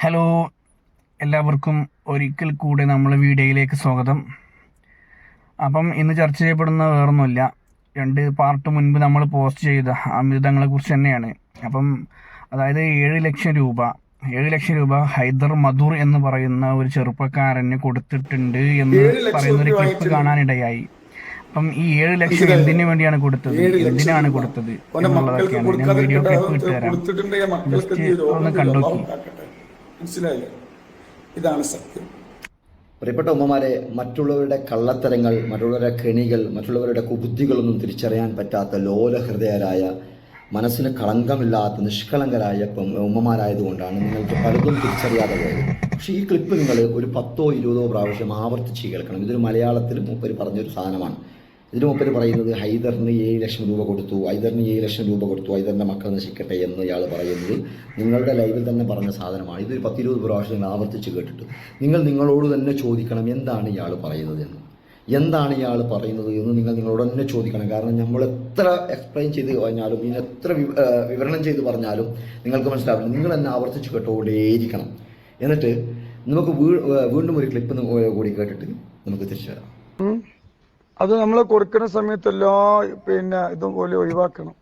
Hello എല്ലാവർക്കും ഒരിക്കൽ കൂടെ നമ്മളെ വീഡിയോയിലേക്ക് സ്വാഗതം. അപ്പം ഇന്ന് ചർച്ച ചെയ്യപ്പെടുന്ന വേറൊന്നുമില്ല. രണ്ട് പാർട്ട് മുൻപ് നമ്മൾ പോസ്റ്റ് ചെയ്ത അമിതങ്ങളെ കുറിച്ച് തന്നെയാണ്. അപ്പം അതായത് ഏഴ് ലക്ഷം രൂപ. ഏഴ് ലക്ഷം രൂപ ഹൈദർ മധൂർ എന്ന് പറയുന്ന ഒരു ചെറുപ്പക്കാരന് കൊടുത്തിട്ടുണ്ട് എന്ന് പറയുന്ന ഒരു ക്ലിപ്പ്. കാണാനിടയായി. അപ്പം ഈ ഏഴ് ലക്ഷം? എന്തിനു വേണ്ടിയാണ് കൊടുത്തത്? എന്തിനാണ് കൊടുത്തത് എന്നുള്ളതൊക്കെയാണ്. ഞാൻ വീഡിയോ ക്ലിപ്പ് ഇട്ടുതരാം ജസ്റ്റ് ഒന്ന് ഓർമ്മ മനസ്സിലായില്ലേ? ഇതാണ് സത്യം. പ്രിയപ്പെട്ട ഉമ്മമാരെ മറ്റുള്ളവരുടെ കള്ളത്തരങ്ങൾ മറ്റുള്ളവരുടെ കെണികൾ മറ്റുള്ളവരുടെ കുബുദ്ധികളൊന്നും തിരിച്ചറിയാൻ പറ്റാത്ത ലോലഹൃദയരായ മനസ്സിന് കളങ്കമില്ലാത്ത നിഷ്കളങ്കരായ ഉമ്മമാരായതുകൊണ്ടാണ് നിങ്ങൾക്ക് പലതും തിരിച്ചറിയാതെ പോയത്. പക്ഷേ ഈ ക്ലിപ്പ് നിങ്ങൾ ഒരു പത്തോ ഇരുപതോ പ്രാവശ്യം ആവർത്തിച്ച് കേൾക്കണം. ഇതൊരു മലയാളത്തിൽ മൂപ്പര് പറഞ്ഞൊരു സാധനമാണ്. ഇതിന് മൂപ്പര് പറയുന്നത് ഹൈദറിന് ഏഴ് ലക്ഷം രൂപ കൊടുത്തു ഹൈദറിന് ഏഴ് ലക്ഷം രൂപ കൊടുത്തു ഹൈദറിന്റെ മക്കൾ നശിക്കട്ടെ എന്ന് ഇയാൾ പറയുന്നത് നിങ്ങളുടെ ലൈവിൽ തന്നെ പറഞ്ഞ സാധനമാണ്. ഇതൊരു പത്തിരുപത് പ്രാവശ്യം നിങ്ങൾ ആവർത്തിച്ച് കേട്ടിട്ട്. നിങ്ങൾ നിങ്ങളോട് തന്നെ ചോദിക്കണം എന്താണ് ഇയാൾ പറയുന്നത് എന്ന്. എന്താണ് ഇയാൾ പറയുന്നത് എന്ന് നിങ്ങൾ നിങ്ങളോട് തന്നെ ചോദിക്കണം. കാരണം നമ്മൾ എത്ര എക്സ്പ്ലെയിൻ ചെയ്ത് പറഞ്ഞാലും ഇനി എത്ര വിവരണം ചെയ്ത് പറഞ്ഞാലും നിങ്ങൾക്ക് മനസ്സിലാവില്ല. നിങ്ങൾ തന്നെ ആവർത്തിച്ച് കേട്ടോടേയിരിക്കണം എന്നിട്ട് നമുക്ക് വീണ്ടും ഒരു ക്ലിപ്പ് കൂടി കേട്ടിട്ട് നമുക്ക് തിരിച്ചു വരാം. അത് നമ്മൾ കൊടുക്കുന്ന സമയത്ത് എല്ലാ പിന്നെ ഇതും പോലെ ഒഴിവാക്കണം.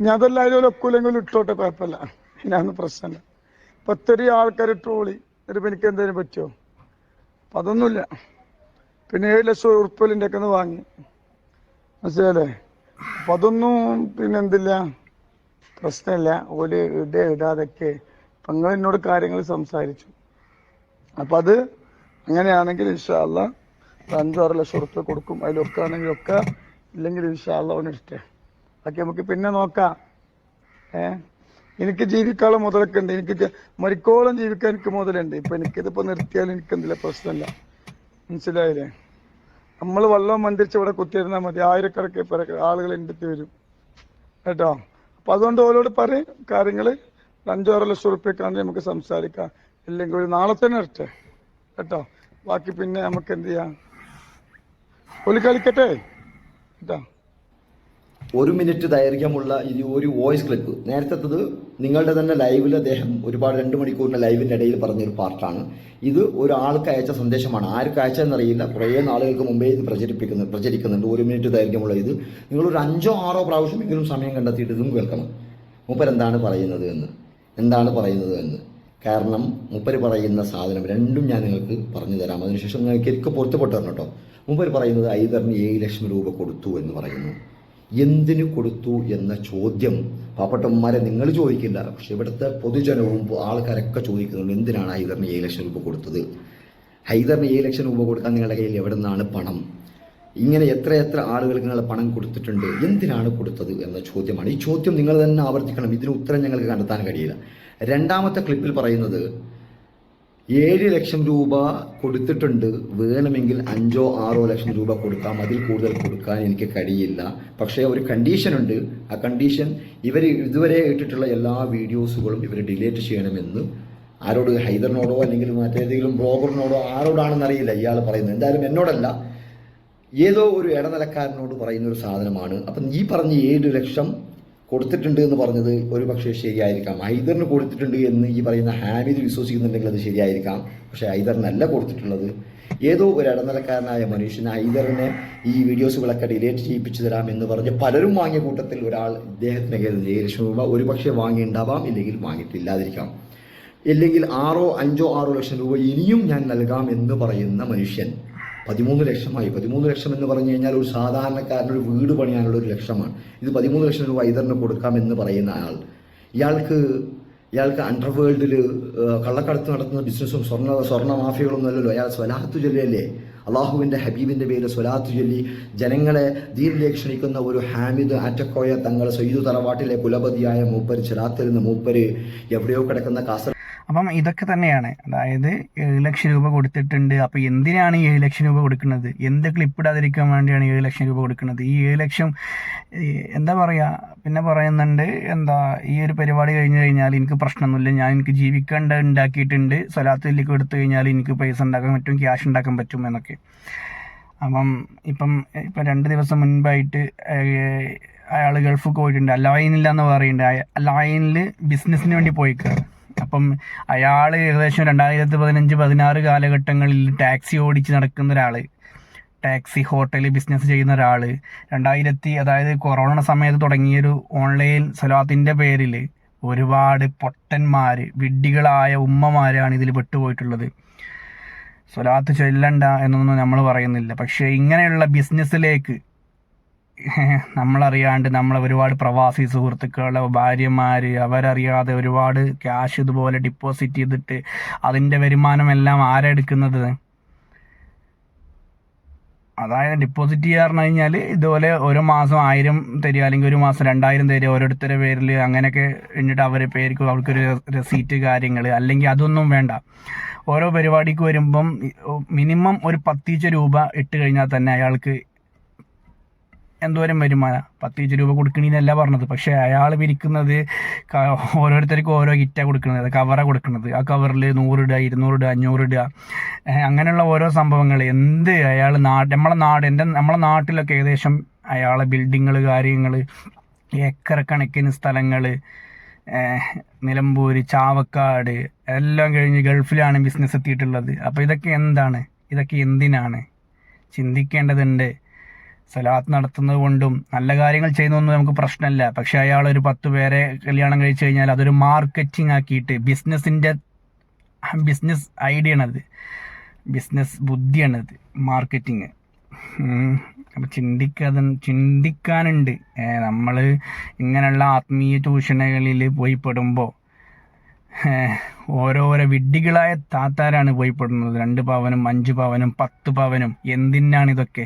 ഞാൻ അതല്ല അതിലൊരു ഒക്കൂലെങ്കിലും ഇട്ടോട്ടെ കുഴപ്പമില്ല. ഞാനൊന്നും പ്രശ്നമില്ല ഇപ്പൊ ഒത്തിരി ആൾക്കാർ ട്രോളി. എന്നിട്ട് എനിക്ക് എന്തെങ്കിലും പറ്റുമോ അപ്പൊ അതൊന്നുമില്ല. പിന്നെ ഏഴ് ലക്ഷം ഉറുപ്പലിന്റെ ഒക്കെ ഒന്ന് വാങ്ങി. മനസ്സിലല്ലേ അപ്പൊ അതൊന്നും പിന്നെ എന്തില്ല? പ്രശ്നമില്ല. ഓൽ ഇട ഇടാതൊക്കെ അപ്പൊ നിങ്ങൾ എന്നോട് കാര്യങ്ങൾ സംസാരിച്ചു. അപ്പൊ അത് അങ്ങനെയാണെങ്കിൽ ഇൻഷാല്ല അഞ്ചോ ആറ് ലക്ഷം ഉറുപ്പ്യ കൊടുക്കും. അതിലൊക്കെ ആണെങ്കിൽ ഒക്കെ ഇല്ലെങ്കിൽ ഇൻഷാല്ല ഇഷ്ടം. അതൊക്കെ നമുക്ക് പിന്നെ നോക്കാം. ഏ? എനിക്ക് ജീവിക്കാനുള്ള മുതലൊക്കെ ഉണ്ട് എനിക്ക് മരിക്കോളം ജീവിക്കാൻ എനിക്ക് മുതലുണ്ട്. ഇപ്പൊ എനിക്കിതിപ്പോ നിർത്തിയാൽ എനിക്ക് എന്തില്ല പ്രശ്നമില്ല. മനസ്സിലായില്ലേ? നമ്മൾ വള്ളം മന്ദിരിച്ച് ഇവിടെ കുത്തിയിരുന്നാൽ മതി. ആയിരക്കണക്കിന് ആളുകൾ എന്റെ വരും. കേട്ടോ? അപ്പൊ അതുകൊണ്ട് ഓരോട് പറയും കാര്യങ്ങൾ അഞ്ചാറ് ലക്ഷം ഉറുപ്പ്യക്കാണെങ്കിൽ നമുക്ക് സംസാരിക്കാം. ഇല്ലെങ്കിൽ ഒരു നാളെ തന്നെ ഇരട്ടെ കേട്ടോ? ബാക്കി പിന്നെ നമുക്ക് എന്ത് ചെയ്യാം? ഒലി കളിക്കട്ടെ. കേട്ടോ ഒരു മിനിറ്റ് ദൈർഘ്യമുള്ള ഈ ഒരു വോയിസ് ക്ലിപ്പ്. നേരത്തേത് നിങ്ങളുടെ തന്നെ ലൈവിൽ അദ്ദേഹം ഒരുപാട് രണ്ട് മണിക്കൂറിന്റെ ലൈവിന്റെ ഇടയിൽ പറഞ്ഞൊരു പാർട്ടാണ് ഇത് ഒരാൾക്ക് അയച്ച സന്ദേശമാണ്. ആർക്ക് അയച്ചതെന്നറിയില്ല. കുറേ നാളുകൾക്ക് മുമ്പേ ഇത് പ്രചരിപ്പിക്കുന്നു പ്രചരിക്കുന്നുണ്ട്. ഒരു മിനിറ്റ് ദൈർഘ്യമുള്ള ഇത്. നിങ്ങൾ ഒരു അഞ്ചോ ആറോ പ്രാവശ്യം പ്രാവശ്യമെങ്കിലും സമയം കണ്ടെത്തിയിട്ട് ഇതും കേൾക്കണം. മൂപ്പർ എന്താണ് പറയുന്നത് എന്ന്. എന്താണ് പറയുന്നത് എന്ന്. കാരണം മുപ്പര് പറയുന്ന സാധനം രണ്ടും ഞാൻ നിങ്ങൾക്ക് പറഞ്ഞു തരാം. അതിനുശേഷം നിങ്ങൾക്ക് എനിക്ക് പൊരുത്തപ്പെട്ടു തരണം കേട്ടോ. മൂപ്പര് പറയുന്നത് ഐദറിന് ഏഴ് ലക്ഷം രൂപ കൊടുത്തു എന്ന് പറയുന്നു. എന്തിനു കൊടുത്തു എന്ന ചോദ്യം പാപ്പട്ടന്മാരെ നിങ്ങൾ ചോദിക്കില്ല. പക്ഷെ ഇവിടുത്തെ പൊതുജനവും ആൾക്കാരൊക്കെ ചോദിക്കുന്നുണ്ട് എന്തിനാണ് ഹൈദറിന് ഏഴ് ലക്ഷം രൂപ കൊടുത്തത്? ഹൈദറിന് ഏഴ് ലക്ഷം രൂപ കൊടുക്കാൻ നിങ്ങളുടെ കയ്യിൽ എവിടെ നിന്നാണ് പണം? ഇങ്ങനെ എത്ര എത്ര ആളുകൾക്ക് നിങ്ങൾ പണം കൊടുത്തിട്ടുണ്ട് എന്തിനാണ് കൊടുത്തത് എന്ന ചോദ്യമാണ്. ഈ ചോദ്യം നിങ്ങൾ തന്നെ ആവർത്തിക്കണം ഇതിന് ഉത്തരം ഞങ്ങൾക്ക് കണ്ടെത്താൻ കഴിയില്ല. രണ്ടാമത്തെ ക്ലിപ്പിൽ പറയുന്നത് ഏഴ് ലക്ഷം രൂപ കൊടുത്തിട്ടുണ്ട്. വേണമെങ്കിൽ അഞ്ചോ ആറോ ലക്ഷം രൂപ കൊടുക്കാം. അതിൽ കൂടുതൽ കൊടുക്കാൻ എനിക്ക് കഴിയില്ല. പക്ഷേ ഒരു കണ്ടീഷൻ ഉണ്ട്. ആ കണ്ടീഷൻ ഇവർ ഇതുവരെ ഇട്ടിട്ടുള്ള എല്ലാ വീഡിയോസുകളും ഇവർ ഡിലീറ്റ് ചെയ്യണമെന്ന്. ആരോട് ഹൈദറിനോടോ അല്ലെങ്കിൽ മറ്റേതെങ്കിലും ബ്ലോഗറിനോടോ ആരോടാണെന്നറിയില്ല. ഇയാൾ പറയുന്നത്. എന്തായാലും എന്നോടല്ല. ഏതോ ഒരു ഇടനിലക്കാരനോട് പറയുന്ന ഒരു സാധനമാണ്. അപ്പം ഈ പറഞ്ഞ ഏഴ് ലക്ഷം കൊടുത്തിട്ടുണ്ട് എന്ന് പറഞ്ഞത് ഒരു പക്ഷേ ശരിയായിരിക്കാം. ഹൈദറിന് കൊടുത്തിട്ടുണ്ട് എന്ന് ഈ പറയുന്ന ഹാമിദ് വിശ്വസിക്കുന്നുണ്ടെങ്കിൽ അത് ശരിയായിരിക്കാം. പക്ഷേ ഹൈദറിനല്ല കൊടുത്തിട്ടുള്ളത്. ഏതോ ഒരു ഇടനിലക്കാരനായ മനുഷ്യൻ ഹൈദറിനെ ഈ വീഡിയോസുകളൊക്കെ ഡിലേറ്റ് ചെയ്യിപ്പിച്ചു തരാം എന്ന് പറഞ്ഞ് പലരും വാങ്ങിയ കൂട്ടത്തിൽ ഒരാൾ ഇദ്ദേഹത്തിന് കയ്യിൽ ലക്ഷം രൂപ ഒരു പക്ഷേ വാങ്ങിയിട്ടുണ്ടാവാം ഇല്ലെങ്കിൽ വാങ്ങിയിട്ടില്ലാതിരിക്കാം. ഇല്ലെങ്കിൽ ആറോ അഞ്ചോ ആറോ ലക്ഷം രൂപ ഇനിയും ഞാൻ നൽകാം എന്ന് പറയുന്ന മനുഷ്യൻ പതിമൂന്ന് ലക്ഷമായി. പതിമൂന്ന് ലക്ഷം എന്ന് പറഞ്ഞു കഴിഞ്ഞാൽ ഒരു സാധാരണക്കാരൻ ഒരു വീട് പണിയാനുള്ള ഒരു ലക്ഷമാണ്. ഇത് പതിമൂന്ന് ലക്ഷം രൂപ ഇതറിന് കൊടുക്കാമെന്ന് പറയുന്ന ആൾ. ഇയാൾക്ക് ഇയാൾക്ക് അണ്ടർവേൾഡിൽ കള്ളക്കടത്ത് നടത്തുന്ന ബിസിനസ്സും സ്വർണ സ്വർണ മാഫിയകളൊന്നും അല്ലല്ലോ അയാൾ സ്വലാത്തു ചൊല്ലിയല്ലേ? അള്ളാഹുവിന്റെ ഹബീബിന്റെ പേര് സ്വലാത്തു ചൊല്ലി ജനങ്ങളെ ദീനിലേക്ക് ക്ഷണിക്കുന്ന ഒരു ഹാമിദ് ആറ്റക്കോയ തങ്ങൾ സയ്യിദ് തറവാട്ടിലെ കുലപതിയായ മൂപ്പര് ചിറാത്തിൽ നിന്ന് മൂപ്പര് എവിടെയോ കിടക്കുന്ന കാസർ അപ്പം ഇതൊക്കെ തന്നെയാണ്. അതായത് ഏഴ് ലക്ഷം രൂപ കൊടുത്തിട്ടുണ്ട്. അപ്പോൾ എന്തിനാണ് ഈ ഏഴ് ലക്ഷം രൂപ കൊടുക്കുന്നത്? എന്ത് ക്ലിപ്പ് ഇടാതിരിക്കാൻ വേണ്ടിയാണ് ഏഴ് ലക്ഷം രൂപ കൊടുക്കുന്നത്? ഈ ഏഴ് ലക്ഷം എന്താ പറയുക പിന്നെ പറയുന്നുണ്ട് എന്താ ഈ ഒരു പരിപാടി കഴിഞ്ഞ് കഴിഞ്ഞാൽ എനിക്ക് പ്രശ്നമൊന്നുമില്ല. ഞാൻ എനിക്ക് ജീവിക്കേണ്ട ഉണ്ടാക്കിയിട്ടുണ്ട്. സ്വലാത്തിലേക്ക് എടുത്തു കഴിഞ്ഞാൽ എനിക്ക് പൈസ ഉണ്ടാക്കാൻ പറ്റും ക്യാഷ് ഉണ്ടാക്കാൻ പറ്റും എന്നൊക്കെ. അപ്പം ഇപ്പം ഇപ്പം രണ്ട് ദിവസം മുൻപായിട്ട് അയാൾ ഗൾഫ് പോയിട്ടുണ്ട്. അലൈനില്ല എന്ന് പറയുന്നുണ്ട്. അലൈനിൽ ബിസിനസ്സിന് വേണ്ടി അപ്പോൾ അപ്പം അയാൾ ഏകദേശം രണ്ടായിരത്തി പതിനഞ്ച് പതിനാറ് കാലഘട്ടങ്ങളിൽ ടാക്സി ഓടിച്ച് നടക്കുന്ന ഒരാൾ ടാക്സി ഹോട്ടൽ ബിസിനസ് ചെയ്യുന്ന ഒരാൾ രണ്ടായിരത്തി അതായത് കൊറോണ സമയത്ത് തുടങ്ങിയൊരു ഓൺലൈൻ സ്വലാത്തിന്റെ പേരിൽ ഒരുപാട് പൊട്ടന്മാർ വിഡ്ഢികളായ ഉമ്മമാരാണ് ഇതിൽ പെട്ടുപോയിട്ടുള്ളത്. സ്വലാത്ത് ചൊല്ലണ്ട എന്നൊന്നും നമ്മൾ പറയുന്നില്ല. പക്ഷേ ഇങ്ങനെയുള്ള ബിസിനസ്സിലേക്ക് നമ്മളറിയാണ്ട് നമ്മളെ ഒരുപാട് പ്രവാസി സുഹൃത്തുക്കളെ ഭാര്യമാർ അവരറിയാതെ ഒരുപാട് ക്യാഷ് ഇതുപോലെ ഡിപ്പോസിറ്റ് ചെയ്തിട്ട് അതിന്റെ വരുമാനമെല്ലാം ആരെടുക്കുന്നത് അതായത് ഡിപ്പോസിറ്റ് ചെയ്യാന്ന് പറഞ്ഞു കഴിഞ്ഞാൽ ഇതുപോലെ ഒരു മാസം ആയിരം തരിക അല്ലെങ്കിൽ ഒരു മാസം രണ്ടായിരം തരിക ഓരോരുത്തരുടെ പേരിൽ അങ്ങനെയൊക്കെ എന്നിട്ട് അവരെ പേർക്ക് അവർക്കൊരു റെസീറ്റ് കാര്യങ്ങൾ അല്ലെങ്കിൽ അതൊന്നും വേണ്ട. ഓരോ പരിപാടിക്ക് വരുമ്പം മിനിമം ഒരു പത്തീച്ച രൂപ ഇട്ട് കഴിഞ്ഞാൽ തന്നെ അയാൾക്ക് എന്തോരം വരുമാനം? പത്തീച്ച രൂപ കൊടുക്കണീന്നല്ല പറഞ്ഞത്. പക്ഷെ അയാൾ വിരിക്കുന്നത് ഓരോരുത്തർക്കും ഓരോ കിറ്റാണ് കൊടുക്കുന്നത് കവറാണ് കൊടുക്കുന്നത് ആ കവറിൽ നൂറിടുക ഇരുന്നൂറിടുക അഞ്ഞൂറിടുക അങ്ങനെയുള്ള ഓരോ സംഭവങ്ങൾ എന്ത് അയാൾ നാട് നമ്മളെ നാട് എന്റെ നമ്മളെ നാട്ടിലൊക്കെ ഏകദേശം അയാളെ ബിൽഡിങ്ങൾ കാര്യങ്ങൾ ഏക്കർ കണക്കിന് സ്ഥലങ്ങൾ നിലമ്പൂർ ചാവക്കാട് എല്ലാം കഴിഞ്ഞ് ഗൾഫിലാണ് ബിസിനസ് എത്തിയിട്ടുള്ളത്. അപ്പോൾ ഇതൊക്കെ എന്താണ്? ഇതൊക്കെ എന്തിനാണ്? ചിന്തിക്കേണ്ടതുണ്ട്. സലാത്ത് നടത്തുന്നത് കൊണ്ടും നല്ല കാര്യങ്ങൾ ചെയ്യുന്നതൊന്നും നമുക്ക് പ്രശ്നമില്ല. പക്ഷെ അയാൾ ഒരു പത്ത് പേരെ കല്യാണം കഴിച്ചു കഴിഞ്ഞാൽ അതൊരു മാർക്കറ്റിംഗ് ആക്കിയിട്ട് ബിസിനസ്സിന്റെ ബിസിനസ് ഐഡിയ ആണത്. ബിസിനസ് ബുദ്ധിയാണത് മാർക്കറ്റിങ് അപ്പം ചിന്തിക്കാതെ ചിന്തിക്കാനുണ്ട്. നമ്മൾ ഇങ്ങനെയുള്ള ആത്മീയ ട്യൂഷനുകളിൽ പോയി പെടുമ്പോൾ ഓരോരോ വിഡ്ഢികളായ താത്താരാണ് പോയി പെടുന്നത് രണ്ട് പവനും അഞ്ച് പവനും പത്ത് പവനും. എന്തിനാണ് ഇതൊക്കെ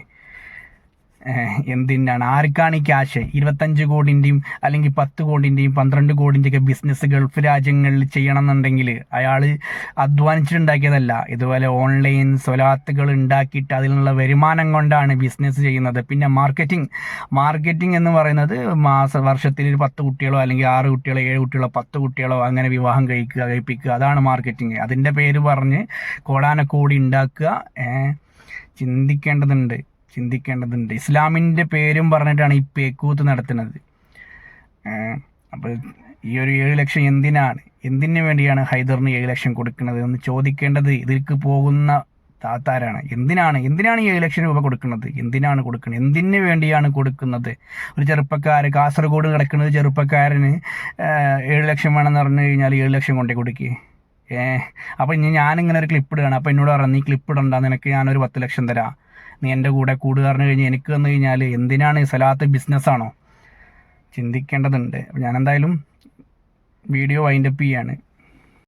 എന്തിനാണ്? ആർക്കാണ് ഈ ക്യാഷ് ഇരുപത്തഞ്ച് കോടിന്റെയും അല്ലെങ്കിൽ പത്ത് കോടിന്റെയും പന്ത്രണ്ട് കോടിന്റെയൊക്കെ ബിസിനസ് ഗൾഫ് രാജ്യങ്ങളിൽ ചെയ്യണം എന്നുണ്ടെങ്കിൽ അയാൾ അധ്വാനിച്ചിട്ടുണ്ടാക്കിയതല്ല. ഇതുപോലെ ഓൺലൈൻ സ്വലാത്തുകൾ ഉണ്ടാക്കിയിട്ട് അതിൽ നിന്നുള്ള വരുമാനം കൊണ്ടാണ് ബിസിനസ് ചെയ്യുന്നത്. പിന്നെ മാർക്കറ്റിംഗ് മാർക്കറ്റിംഗ് എന്ന് പറയുന്നത് മാസ വർഷത്തിൽ ഒരു പത്ത് കുട്ടികളോ അല്ലെങ്കിൽ ആറ് കുട്ടികളോ ഏഴ് കുട്ടികളോ പത്ത് കുട്ടികളോ അങ്ങനെ വിവാഹം കഴിക്കുക കഴിപ്പിക്കുക. അതാണ് മാർക്കറ്റിംഗ് അതിന്റെ പേര് പറഞ്ഞ് കോടാനക്കോടി ഉണ്ടാക്കുക. ചിന്തിക്കേണ്ടതുണ്ട്. ചിന്തിക്കേണ്ടതുണ്ട്. ഇസ്ലാമിന്റെ പേരും പറഞ്ഞിട്ടാണ് ഈ പേക്കൂത്ത് നടത്തുന്നത്. അപ്പോൾ ഈ ഒരു ഏഴ് ലക്ഷം എന്തിനാണ്? എന്തിനു വേണ്ടിയാണ് ഹൈദറിന് ഏഴ് ലക്ഷം കൊടുക്കുന്നത് എന്ന് ചോദിക്കേണ്ടത് ഇതിലേക്ക് പോകുന്ന താത്താരാണ്. എന്തിനാണ്? എന്തിനാണ് ഈ ഏഴ് ലക്ഷം രൂപ കൊടുക്കുന്നത്? എന്തിനാണ് കൊടുക്കുന്നത്? എന്തിനു വേണ്ടിയാണ് കൊടുക്കുന്നത്? ഒരു ചെറുപ്പക്കാരൻ കാസർഗോഡ് കിടക്കുന്നത് ചെറുപ്പക്കാരന് ഏഴ് ലക്ഷം വേണമെന്ന് പറഞ്ഞു കഴിഞ്ഞാൽ ഏഴ് ലക്ഷം കൊണ്ടേ കൊടുക്കുക ഏഹ് അപ്പോൾ ഇനി ഞാനിങ്ങനെ ഒരു ക്ലിപ്പ് ഇടുകയാണ്. അപ്പോൾ എന്നോട് പറഞ്ഞു നീ ക്ലിപ്പ് ഇടണ്ട. നിനക്ക് ഞാനൊരു പത്ത് ലക്ഷം തരാം. നീ എന്റെ കൂടെ കൂടുകാരന് കഴിഞ്ഞ് എനിക്ക് വന്നു കഴിഞ്ഞാൽ എന്തിനാണ് ഈ സലാത്ത് ബിസിനസ്സാണോ ചിന്തിക്കേണ്ടതുണ്ട്. ഞാൻ എന്തായാലും വീഡിയോ വൈൻഡപ്പ് ചെയ്യാണ്.